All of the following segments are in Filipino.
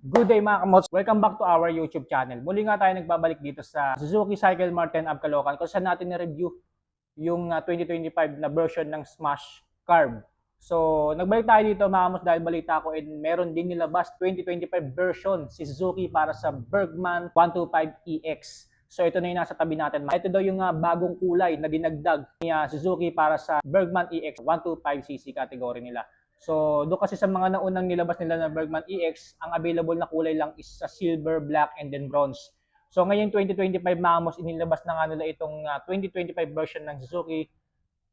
Good day mga kamots! Welcome back to our YouTube channel. Muli nga tayo nagbabalik dito sa Suzuki Cycle Mart 10 Ab Caloocan kung saan natin na-review yung ah, 2025 na version ng Smash Carb. So, nagbalik tayo dito mga kamots dahil balita ko and meron din nilabas 2025 version si Suzuki para sa Bergman 125EX. So ito na yung nasa tabi natin. Ito daw yung ah, bagong kulay na dinagdag ni ah, Suzuki para sa Bergman EX 125cc category nila. So, doon kasi sa mga naunang nilabas nila na Bergman EX, ang available na kulay lang is sa silver, black, and then bronze. So, ngayon 2025 Mamos, inilabas na nga nila itong ah, 2025 version ng Suzuki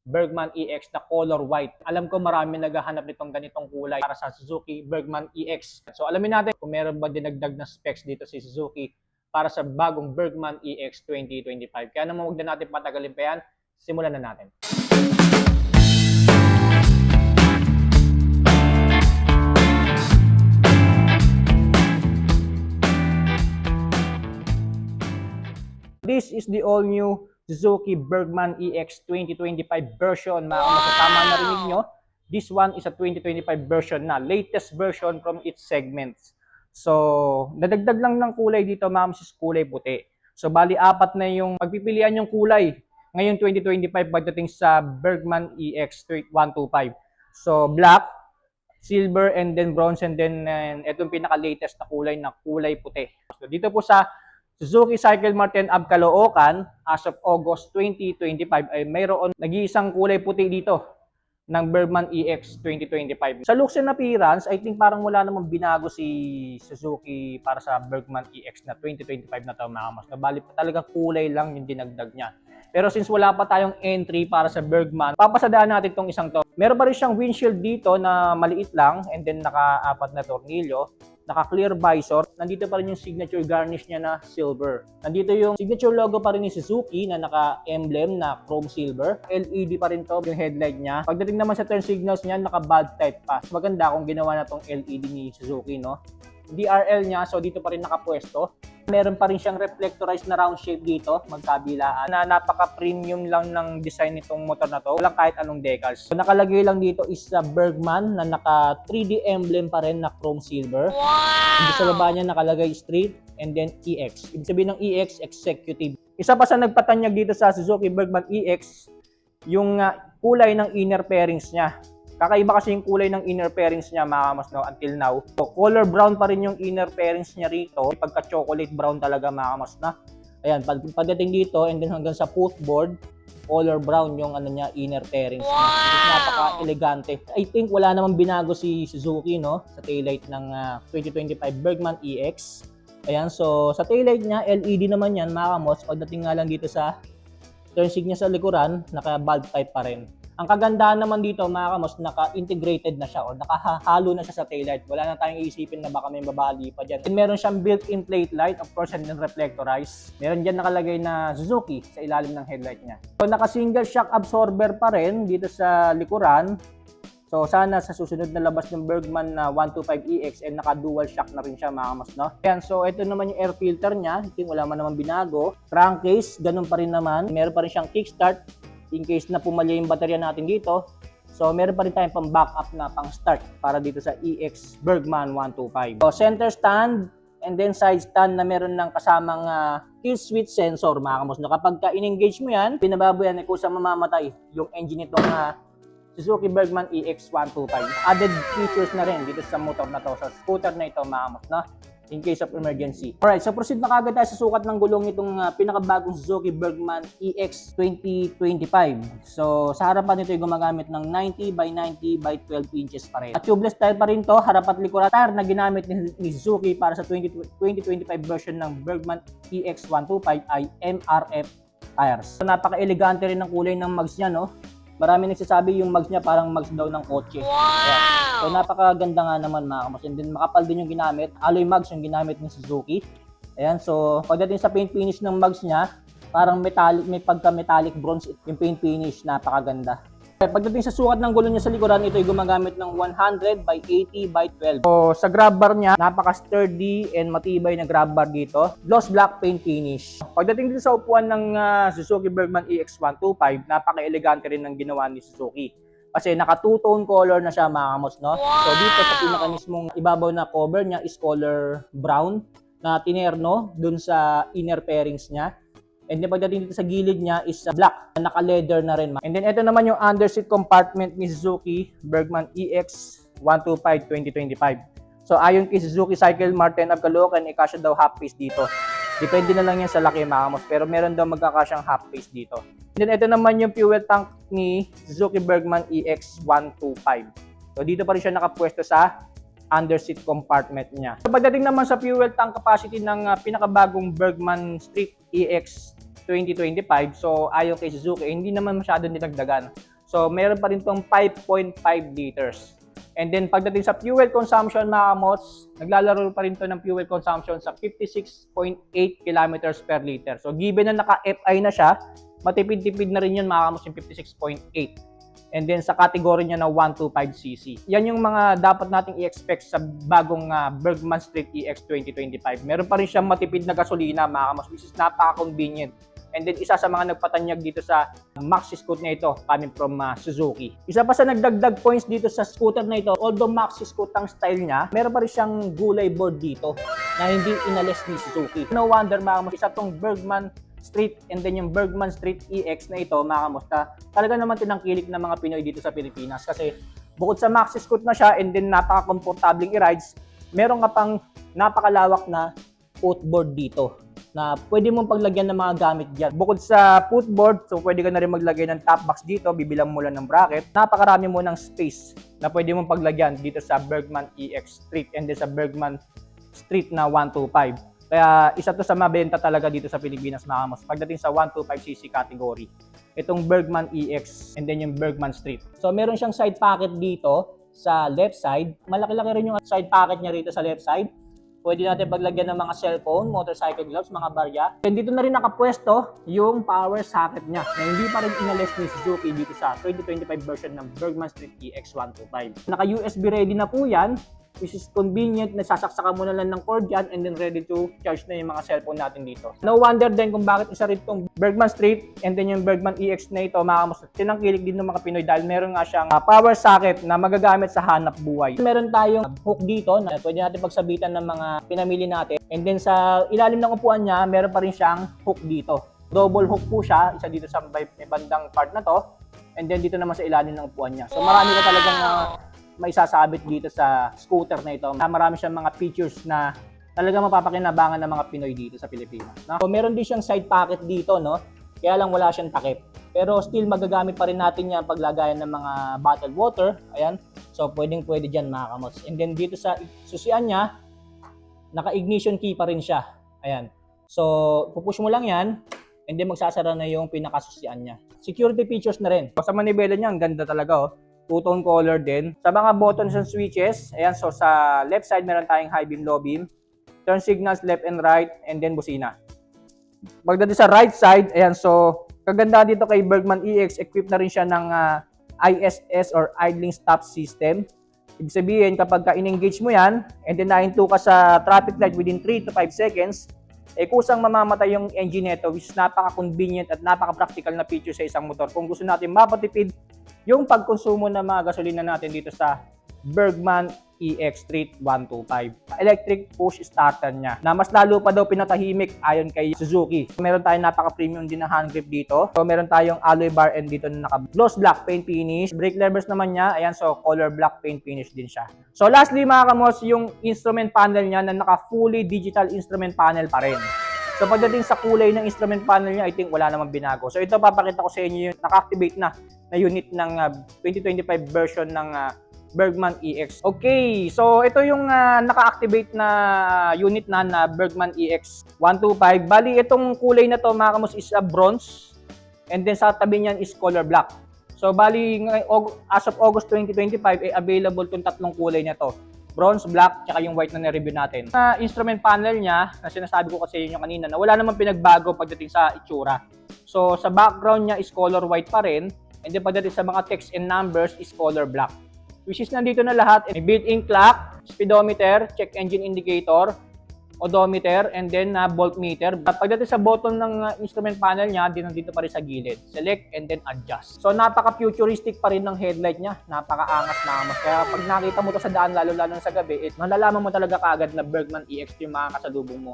Bergman EX na color white. Alam ko marami naghahanap nitong ganitong kulay para sa Suzuki Bergman EX. So, alamin natin kung meron ba dinagdag na specs dito si Suzuki para sa bagong Bergman EX 2025. Kaya naman huwag na natin patagalin pa yan. Simulan na natin. This is the all-new Suzuki Bergman EX 2025 version. Mga wow! tama narinig nyo, this one is a 2025 version na. Latest version from its segments. So, nadagdag lang ng kulay dito, ma'am, is kulay puti. So, bali apat na yung pagpipilian yung kulay ngayong 2025 pagdating sa Bergman EX 125. So, black, silver, and then bronze, and then uh, itong pinaka-latest na kulay na kulay puti. So, dito po sa Suzuki Cycle Mart 10 Ab Caloocan as of August 2025 ay mayroon nag-iisang kulay puti dito ng Bergman EX 2025. Sa looks and appearance, I think parang wala namang binago si Suzuki para sa Bergman EX na 2025 na to mga mas. Nabali pa talaga kulay lang yung dinagdag niya. Pero since wala pa tayong entry para sa Bergman, papasadaan natin tong isang to. Meron pa rin siyang windshield dito na maliit lang and then naka-apat na tornilyo naka-clear visor, nandito pa rin yung signature garnish niya na silver. Nandito yung signature logo pa rin ni Suzuki na naka-emblem na chrome silver. LED pa rin to yung headlight niya. Pagdating naman sa turn signals niya, naka-bald type pa. Maganda kung ginawa na tong LED ni Suzuki, no? DRL niya, so dito pa rin nakapwesto. Meron pa rin siyang reflectorized na round shape dito, magkabilaan, na napaka-premium lang ng design nitong motor na to. Walang kahit anong decals. So, nakalagay lang dito is sa Bergman na naka 3D emblem pa rin na chrome silver. Wow! sa baba niya nakalagay street and then EX. Ibig sabihin ng EX, executive. Isa pa sa nagpatanyag dito sa Suzuki Bergman EX, yung uh, kulay ng inner pairings niya. Kakaiba kasi yung kulay ng inner pairings niya mga kamas no, until now. So, color brown pa rin yung inner pairings niya rito. Pagka-chocolate brown talaga mga kamas na. Ayan, pag, pagdating dito and then hanggang sa footboard, color brown yung ano niya, inner pairings wow! niya. Napaka-elegante. I think wala namang binago si Suzuki no sa taillight ng uh, 2025 Bergman EX. Ayan, so sa taillight niya, LED naman yan mga kamos. Pagdating nga lang dito sa turn signal sa likuran, naka-bulb type pa rin. Ang kagandahan naman dito mga kamos, naka-integrated na siya o nakahalo na siya sa taillight. Wala na tayong iisipin na baka may babali pa dyan. And meron siyang built-in plate light, of course, and then reflectorized. Meron dyan nakalagay na Suzuki sa ilalim ng headlight niya. So naka-single shock absorber pa rin dito sa likuran. So sana sa susunod na labas ng Bergman na 125EX and naka-dual shock na rin siya mga kamas, no? Ayan, so ito naman yung air filter niya. I wala man naman binago. Crankcase, ganun pa rin naman. Meron pa rin siyang kickstart in case na pumalya yung baterya natin dito. So, meron pa rin tayong pang backup na pang start para dito sa EX Bergman 125. So, center stand and then side stand na meron ng kasamang uh, kill switch sensor mga kamos. No, kapag ka in-engage mo yan, pinababoyan ay kusang mamamatay yung engine nitong uh, Suzuki Bergman EX125. Added features na rin dito sa motor na to, sa scooter na ito mga kamos. No? In case of emergency. Alright, so proceed na kagad tayo sa sukat ng gulong itong uh, pinakabagong Suzuki Bergman EX 2025. So sa harapan nito ay gumagamit ng 90 by 90 by 12 inches pa rin. At tubeless tire pa rin to, harap at likuran tire na ginamit ni, ni Suzuki para sa 20, 2025 version ng Bergman EX 125 ay MRF tires. So napaka-elegante rin ng kulay ng mags niya, no? Marami nagsasabi yung mags niya parang mags daw ng kotse. Wow! Yeah. So napakaganda nga naman mga kamas. And then makapal din yung ginamit. Alloy mags yung ginamit ng Suzuki. Ayan, so pagdating sa paint finish ng mags niya, parang metallic, may pagka-metallic bronze yung paint finish, napakaganda. Pagdating sa sukat ng gulong niya sa likuran, ito ay gumagamit ng 100 by 80 by 12. So, sa grab bar niya, napaka-sturdy and matibay na grab bar dito. Gloss black paint finish. Pagdating dito sa upuan ng uh, Suzuki Bergman EX125, napaka-elegante rin ng ginawa ni Suzuki. Kasi naka two-tone color na siya mga kamos, no? So dito sa pinaka ibabaw na cover niya is color brown na tinerno dun sa inner pairings niya. And then pagdating dito sa gilid niya is black, naka-leather na rin. And then ito naman yung underseat compartment ni Suzuki Bergman EX 125 2025. So ayon kay Suzuki Cycle Martin of Caloocan, ikasya daw half face dito. Depende na lang yan sa laki mga kamos, pero meron daw magkakasyang half face dito. And then ito naman yung fuel tank ni Suzuki Bergman EX 125. So dito pa rin siya nakapwesto sa underseat compartment niya. So pagdating naman sa fuel tank capacity ng uh, pinakabagong Bergman Street EX 2025, so ayon kay Suzuki, hindi naman masyado dinagdagan. So meron pa rin tong 5.5 liters. And then pagdating sa fuel consumption mga kamos, naglalaro pa rin to ng fuel consumption sa 56.8 kilometers per liter. So given na naka-FI na siya, matipid-tipid na rin yun mga kamos yung 56.8. And then sa category niya na 125cc. Yan yung mga dapat nating i-expect sa bagong uh, Bergman Street EX 2025. Meron pa rin siyang matipid na gasolina mga kamos, which is napaka-convenient. And then isa sa mga nagpatanyag dito sa Maxi Scoot na ito coming from uh, Suzuki. Isa pa sa nagdagdag points dito sa scooter na ito, although Maxi Scoot ang style niya, meron pa rin siyang gulay board dito na hindi inalis ni Suzuki. No wonder mga isa tong Bergman Street and then yung Bergman Street EX na ito mga kamusta, talaga naman tinangkilik ng mga Pinoy dito sa Pilipinas kasi bukod sa Maxi Scoot na siya and then napaka-komportabling i-rides, meron ka pang napakalawak na footboard dito na pwede mong paglagyan ng mga gamit dyan. Bukod sa footboard, so pwede ka na rin maglagay ng top box dito, bibilang mo lang ng bracket. Napakarami mo ng space na pwede mong paglagyan dito sa Bergman EX Street and then sa Bergman Street na 125. Kaya isa to sa mabenta talaga dito sa Pilipinas mga kamos pagdating sa 125cc category. Itong Bergman EX and then yung Bergman Street. So meron siyang side pocket dito sa left side. Malaki-laki rin yung side pocket niya rito sa left side. Pwede natin paglagyan ng mga cellphone, motorcycle gloves, mga barya. And dito na rin nakapwesto yung power socket niya na hindi pa rin inalis ni Suzuki dito sa 2025 version ng Bergman Street E EX125. Naka-USB ready na po yan which is convenient na sasaksakan mo na lang ng cord yan and then ready to charge na yung mga cellphone natin dito. No wonder din kung bakit isa rin itong Bergman Street and then yung Bergman EX na ito mga kamusta. Tinangkilik din ng mga Pinoy dahil meron nga siyang uh, power socket na magagamit sa hanap buhay. Meron tayong hook dito na pwede natin pagsabitan ng mga pinamili natin. And then sa ilalim ng upuan niya, meron pa rin siyang hook dito. Double hook po siya, isa dito sa may bandang part na to. And then dito naman sa ilalim ng upuan niya. So marami ka talagang uh, may sasabit dito sa scooter na ito. Marami siyang mga features na talaga mapapakinabangan ng mga Pinoy dito sa Pilipinas. No? So, meron din siyang side pocket dito, no? Kaya lang wala siyang takip. Pero still magagamit pa rin natin yan paglagayan ng mga bottled water. Ayan. So pwedeng pwede dyan mga kamots. And then dito sa susian niya, naka-ignition key pa rin siya. Ayan. So pupush mo lang yan and then magsasara na yung pinakasusian niya. Security features na rin. Sa manibela niya, ang ganda talaga oh two-tone color din. Sa mga buttons and switches, ayan, so sa left side meron tayong high beam, low beam, turn signals left and right, and then busina. Pagdating sa right side, ayan, so kaganda dito kay Bergman EX, equipped na rin siya ng uh, ISS or idling stop system. Ibig sabihin, kapag ka in-engage mo yan, and then nahinto ka sa traffic light within 3 to 5 seconds, eh kusang mamamatay yung engine nito which is napaka-convenient at napaka-practical na feature sa isang motor. Kung gusto natin mapatipid yung pagkonsumo ng mga gasolina natin dito sa Bergman EX Street 125. Electric push starter niya na mas lalo pa daw pinatahimik ayon kay Suzuki. Meron tayong napaka-premium din na hand grip dito. So meron tayong alloy bar end dito na naka gloss black paint finish. Brake levers naman niya, ayan so color black paint finish din siya. So lastly mga kamos, yung instrument panel niya na naka fully digital instrument panel pa rin. So pagdating sa kulay ng instrument panel niya, I think wala namang binago. So ito papakita ko sa inyo yung naka-activate na na unit ng uh, 2025 version ng uh, Bergman EX. Okay, so ito yung uh, naka-activate na unit na na Bergman EX 125. Bali, itong kulay na to mga kamos is a bronze and then sa tabi niyan is color black. So bali, as of August 2025, eh, available tong tatlong kulay na to bronze, black, tsaka yung white na na-review natin. Sa instrument panel niya, na sinasabi ko kasi yun yung kanina, na wala namang pinagbago pagdating sa itsura. So, sa background niya is color white pa rin, and then pagdating sa mga text and numbers is color black. Which is nandito na lahat. May built-in clock, speedometer, check engine indicator, odometer and then na voltmeter. Pagdating sa button ng uh, instrument panel niya, din nandito pa rin sa gilid. Select and then adjust. So napaka-futuristic pa rin ng headlight niya. Napaka-angas na mas. Kaya pag nakita mo to sa daan, lalo-lalo sa gabi, it, malalaman mo talaga kaagad na Bergman EX yung mga kasalubong mo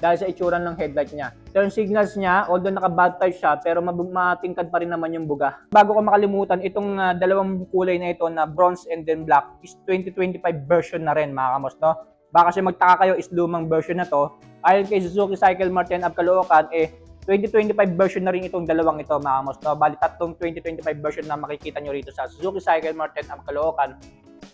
dahil sa itsura ng headlight niya. Turn signals niya, although naka-bad type siya, pero matingkad pa rin naman yung buga. Bago ko makalimutan, itong ah, dalawang kulay na ito na bronze and then black is 2025 version na rin mga kamos, no? Baka kasi magtaka kayo is lumang version na to. Ayon kay Suzuki Cycle Mart 10 Up Caloocan, eh, 2025 version na rin itong dalawang ito mga kamos? Bali, tatlong 2025 version na makikita nyo rito sa Suzuki Cycle Mart 10 Up Caloocan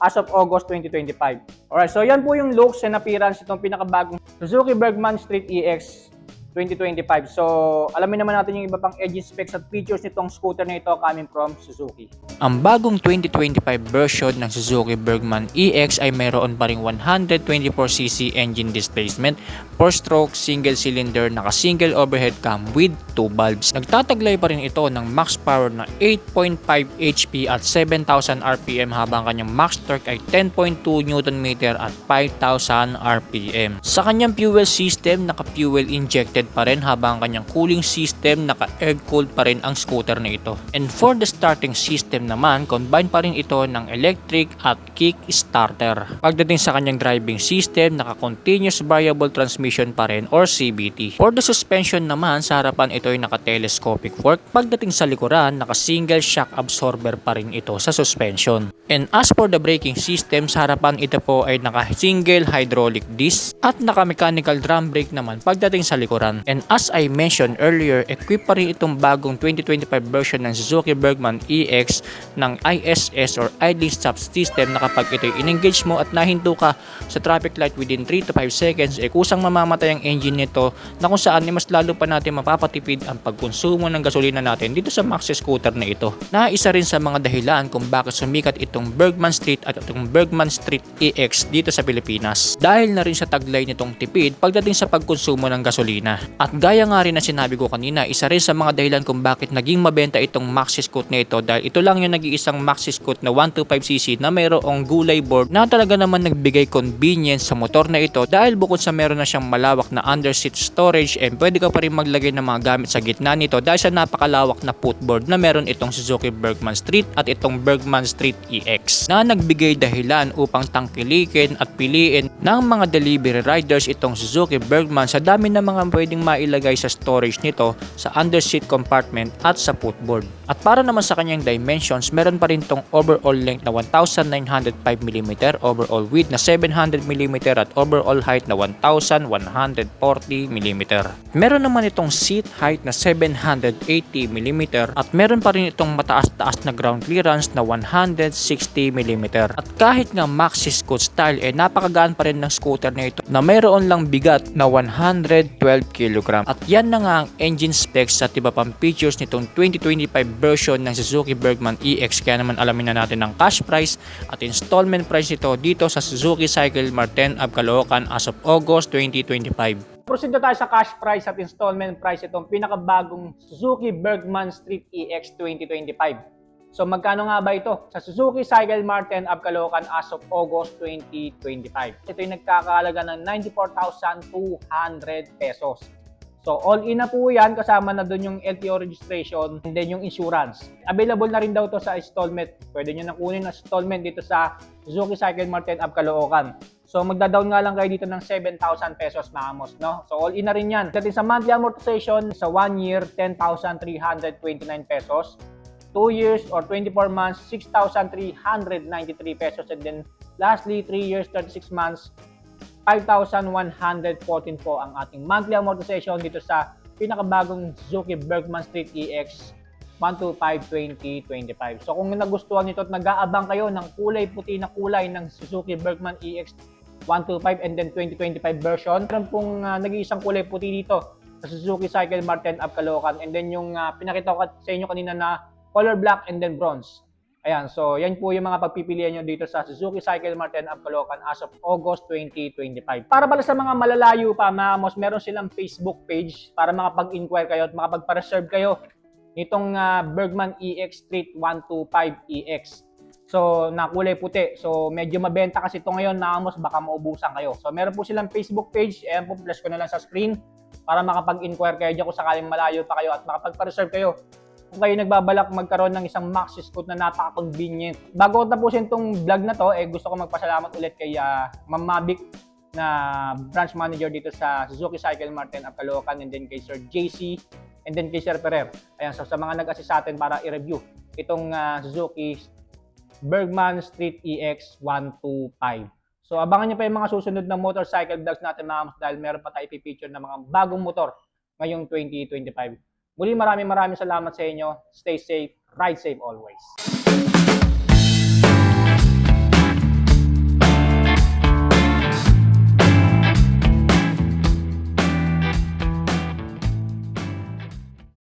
as of August 2025. Alright, so yan po yung looks and appearance itong pinakabagong Suzuki Bergman Street EX 2025. So, alamin naman natin yung iba pang engine specs at features nitong scooter na ito coming from Suzuki. Ang bagong 2025 version ng Suzuki Bergman EX ay mayroon pa ring 124cc engine displacement, 4-stroke single cylinder naka-single overhead cam with 2 valves. Nagtataglay pa rin ito ng max power na 8.5 HP at 7,000 RPM habang kanyang max torque ay 10.2 Nm at 5,000 RPM. Sa kanyang fuel system, naka-fuel injected pa rin habang kanyang cooling system, naka-air cooled pa rin ang scooter na ito. And for the starting system naman, combine pa rin ito ng electric at kick starter. Pagdating sa kanyang driving system, naka-continuous variable transmission pa rin or CVT. For the suspension naman, sa harapan ito ay naka-telescopic fork. Pagdating sa likuran, naka-single shock absorber pa rin ito sa suspension. And as for the braking system, sa harapan ito po ay naka-single hydraulic disc at naka-mechanical drum brake naman pagdating sa likuran. And as I mentioned earlier, equip pa rin itong bagong 2025 version ng Suzuki Bergman EX ng ISS or idling stop system na kapag ito in-engage mo at nahinto ka sa traffic light within 3 to 5 seconds, eh kusang mamamatay ang engine nito na kung saan eh, mas lalo pa natin mapapatipid ang pagkonsumo ng gasolina natin dito sa Maxi scooter na ito. Na isa rin sa mga dahilan kung bakit sumikat itong Bergman Street at itong Bergman Street EX dito sa Pilipinas. Dahil na rin sa taglay nitong tipid pagdating sa pagkonsumo ng gasolina. At gaya nga rin na sinabi ko kanina, isa rin sa mga dahilan kung bakit naging mabenta itong Maxi Scoot na ito dahil ito lang yung nag-iisang Maxi Scoot na 125cc na mayroong gulay board na talaga naman nagbigay convenience sa motor na ito dahil bukod sa meron na siyang malawak na underseat storage and pwede ka pa rin maglagay ng mga gamit sa gitna nito dahil sa napakalawak na footboard na meron itong Suzuki Bergman Street at itong Bergman Street EX na nagbigay dahilan upang tangkilikin at piliin ng mga delivery riders itong Suzuki Bergman sa dami ng mga pwedeng mailagay sa storage nito sa underseat compartment at sa footboard. At para naman sa kanyang dimensions, meron pa rin tong overall length na 1,905mm, overall width na 700mm at overall height na 1,140mm. Meron naman itong seat height na 780mm at meron pa rin itong mataas-taas na ground clearance na 160mm. At kahit nga maxi scoot style, eh napakagaan pa rin ng scooter na ito na mayroon lang bigat na 112 kg. At yan na nga ang engine specs at iba pang features nitong 2025 version ng Suzuki Bergman EX. Kaya naman alamin na natin ang cash price at installment price nito dito sa Suzuki Cycle Marten of Caloocan as of August 2025. Proceed na tayo sa cash price at installment price itong pinakabagong Suzuki Bergman Street EX 2025. So magkano nga ba ito? Sa Suzuki Cycle Mart 10 of Caloocan as of August 2025. Ito ay nagkakahalaga ng 94,200 pesos. So all in na po yan kasama na doon yung LTO registration and then yung insurance. Available na rin daw to sa installment. Pwede nyo na kunin ang installment dito sa Suzuki Cycle Mart 10 of Caloocan. So magda-down nga lang kayo dito ng 7,000 pesos mga amos, no? So all in na rin yan. Dating sa monthly amortization sa 1 year 10,329 pesos. 2 years or 24 months 6,393 pesos and then lastly 3 years 36 months 5,114 po ang ating monthly amortization dito sa pinakabagong Suzuki Bergman Street EX 125 2025. So kung nagustuhan nito at nag-aabang kayo ng kulay puti na kulay ng Suzuki Bergman EX 125 and then 2025 version, meron pong uh, nag-iisang kulay puti dito sa Suzuki Cycle Mart 10 Up Caloocan and then yung uh, pinakita ko sa inyo kanina na color black and then bronze. Ayan, so yan po yung mga pagpipilian nyo dito sa Suzuki Cycle Mart 10 Up Caloocan as of August 2025. Para pala sa mga malalayo pa, mga amos, meron silang Facebook page para makapag-inquire kayo at makapag-reserve kayo nitong uh, Bergman EX Street 125 EX. So, na kulay puti. So, medyo mabenta kasi ito ngayon na amos, baka maubusan kayo. So, meron po silang Facebook page. Ayan po, flash ko na lang sa screen para makapag-inquire kayo dyan kung sakaling malayo pa kayo at makapag-reserve kayo kung kayo nagbabalak magkaroon ng isang maxi scoot na napaka-convenient. Bago ko tapusin tong vlog na to, eh gusto ko magpasalamat ulit kay uh, Ma'am Mavic na branch manager dito sa Suzuki Cycle Martin at Caloocan and then kay Sir JC and then kay Sir Ferrer. Ayan, so sa mga nag-assist sa atin para i-review itong ah, Suzuki Bergman Street EX 125. So abangan niyo pa yung mga susunod na motorcycle vlogs natin mga kams dahil meron pa tayo ipipicture ng mga bagong motor ngayong 2025. Muli maraming maraming salamat sa inyo. Stay safe, ride safe always.